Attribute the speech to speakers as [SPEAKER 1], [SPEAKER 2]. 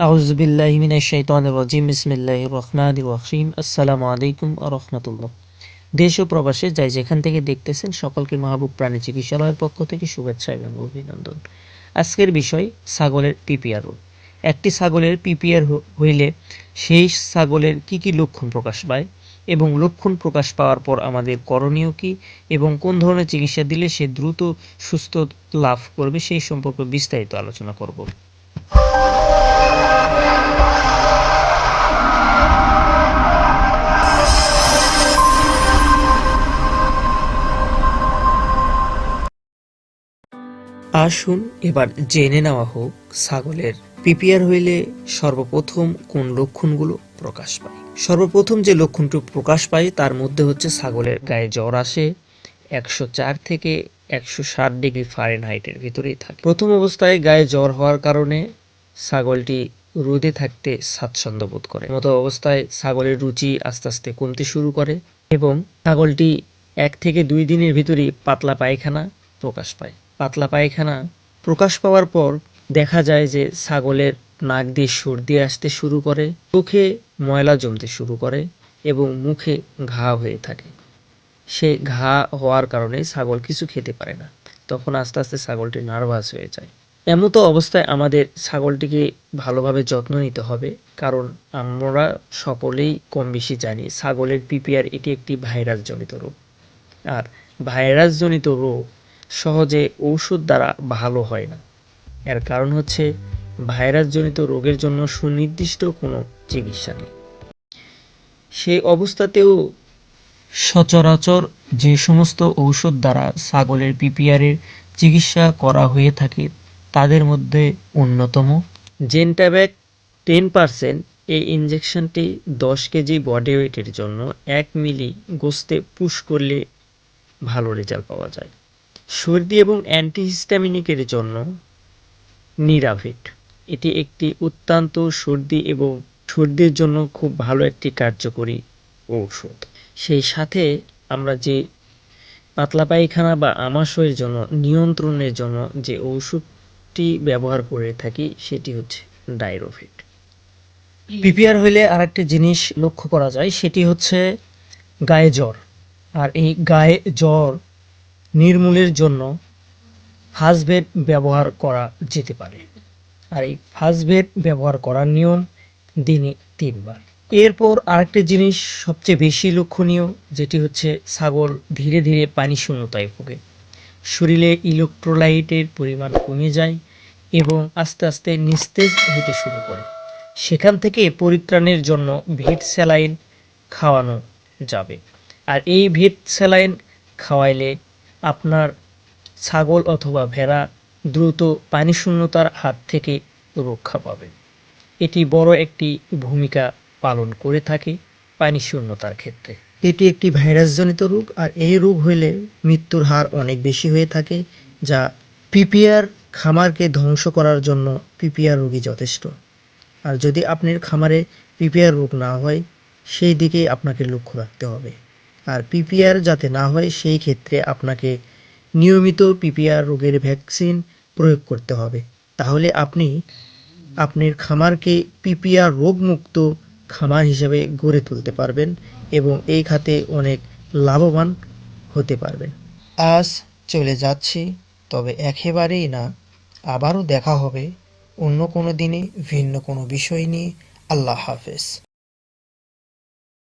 [SPEAKER 1] আউজবিল্লাহিমিনাশাইতানিম দেশ ও প্রবাসে যাই যেখান থেকে দেখতেছেন সকলকে মাহবুব প্রাণী চিকিৎসালয়ের পক্ষ থেকে শুভেচ্ছা এবং অভিনন্দন। আজকের বিষয় ছাগলের পিপিআর রোগ। একটি ছাগলের পিপিআর হইলে সেই ছাগলের কি কি লক্ষণ প্রকাশ পায় এবং লক্ষণ প্রকাশ পাওয়ার পর আমাদের করণীয় কি এবং কোন ধরনের চিকিৎসা দিলে সে দ্রুত সুস্থ লাভ করবে সেই সম্পর্কে বিস্তারিত আলোচনা করব। আসুন, এবার জেনে নেওয়া হোক, ছাগলের পিপিআর হইলে সর্বপ্রথম কোন লক্ষণগুলো প্রকাশ পায়? সর্বপ্রথম যে লক্ষণটি প্রকাশ পায়, তার মধ্যে হচ্ছে ছাগলের গায়ে জ্বর আসে, একশো চার থেকে একশো ষাট ডিগ্রি ফারেনহাইটের ভিতরেই থাকে। প্রথম অবস্থায় গায়ে জ্বর হওয়ার কারণে ছাগলটি রোদে থাকতে স্বাচ্ছন্দ্য বোধ করে। মতো অবস্থায় ছাগলের রুচি আস্তে আস্তে কমতে শুরু করে এবং ছাগলটি এক থেকে দুই দিনের ভিতরেই পাতলা পায়খানা প্রকাশ পায়। পাতলা পায়খানা প্রকাশ পাওয়ার পর দেখা যায় যে ছাগলের নাক দিয়ে সর্দি আসতে শুরু করে, চোখে ময়লা জমতে শুরু করে এবং মুখে ঘা হয়ে থাকে। সে ঘা হওয়ার কারণে ছাগল কিছু খেতে পারে না। তখন আস্তে আস্তে ছাগলটি নার্ভাস হয়ে যায়। এমতো অবস্থায় আমাদের ছাগলটিকে ভালোভাবে যত্ন নিতে হবে, কারণ আমরা সকলেই কম বেশি জানি ছাগলের পিপিআর এটি একটি ভাইরাসজনিত রোগ। আর ভাইরাসজনিত রোগ সহজে ঔষধ দ্বারা ভালো হয় না। এর কারণ হচ্ছে ভাইরাসজনিত রোগের জন্য সুনির্দিষ্ট কোনো চিকিৎসা নেই। সেই অবস্থাতেও সচরাচর যে সমস্ত ঔষধ দ্বারা ছাগলের পিপিআরের চিকিৎসা করা হয়ে থাকে, তাদের মধ্যে অন্যতম জেন্টাব্যাক টেন পারসেন্ট এই ইঞ্জেকশনটি দশ কেজি বডি ওয়েটের জন্য এক মিলি গোস্তে পুশ করলে ভালো রেজাল্ট পাওয়া যায়। সর্দি এবং অ্যান্টিহিস্টামিনিকের জন্য নিরাভিট। এটি একটি অত্যন্ত সর্দি এবং সর্দির জন্য খুব ভালো একটি কার্যকরী ঔষধ। সেই সাথে আমরা যে পাতলা পায়খানা বা আমাশয়ের জন্য, নিয়ন্ত্রণের জন্য যে ঔষধটি ব্যবহার করে থাকি, সেটি হচ্ছে ডাইরোফিট পিপিআর হইলে আরেকটি জিনিস লক্ষ্য করা যায়, সেটি হচ্ছে গায়ে জ্বর। আর এই গায়ে জ্বর নির্মূলের জন্য ফাস্টবেড ব্যবহার করা যেতে পারে। আর এই ফাস্টবেড ব্যবহার করার নিয়ম দিনে তিনবার। এরপর আরেকটি জিনিস সবচেয়ে বেশি লক্ষণীয়, যেটি হচ্ছে ছাগল ধীরে ধীরে পানি শূন্যতায় ভোগে। শরীরে ইলেকট্রোলাইটের পরিমাণ কমে যায় এবং আস্তে আস্তে নিস্তেজ হতে শুরু করে। সেখান থেকে পরিত্রাণের জন্য ভিট স্যালাইন খাওয়ানো যাবে। আর এই ভিট স্যালাইন খাওয়াইলে আপনার ছাগল অথবা ভেড়া দ্রুত পানি শূন্যতার হাত থেকে রক্ষা পাবে। এটি বড় একটি ভূমিকা পালন করে থাকে পানি শূন্যতার ক্ষেত্রে। এটি একটি ভাইরাসজনিত রোগ, আর এই রোগ হইলে মৃত্যুর হার অনেক বেশি হয়ে থাকে, যা পিপিআর খামারকে ধ্বংস করার জন্য পিপিআর রোগী যথেষ্ট। আর যদি আপনার খামারে পিপিআর রোগ না হয়, সেই দিকে আপনাকে লক্ষ্য রাখতে হবে। আর পিপিআর যাতে না হয়, সেই ক্ষেত্রে আপনাকে নিয়মিত পিপিআর রোগের ভ্যাকসিন প্রয়োগ করতে হবে। তাহলে আপনি আপনার খামারকে পিপিআর রোগমুক্ত খামার হিসেবে গড়ে তুলতে পারবেন এবং এই খাতে অনেক লাভবান হতে পারবেন। আজ চলে যাচ্ছি, তবে একেবারেই না, আবারও দেখা হবে অন্য কোনো দিনে ভিন্ন কোনো বিষয় নিয়ে। আল্লাহ হাফেজ।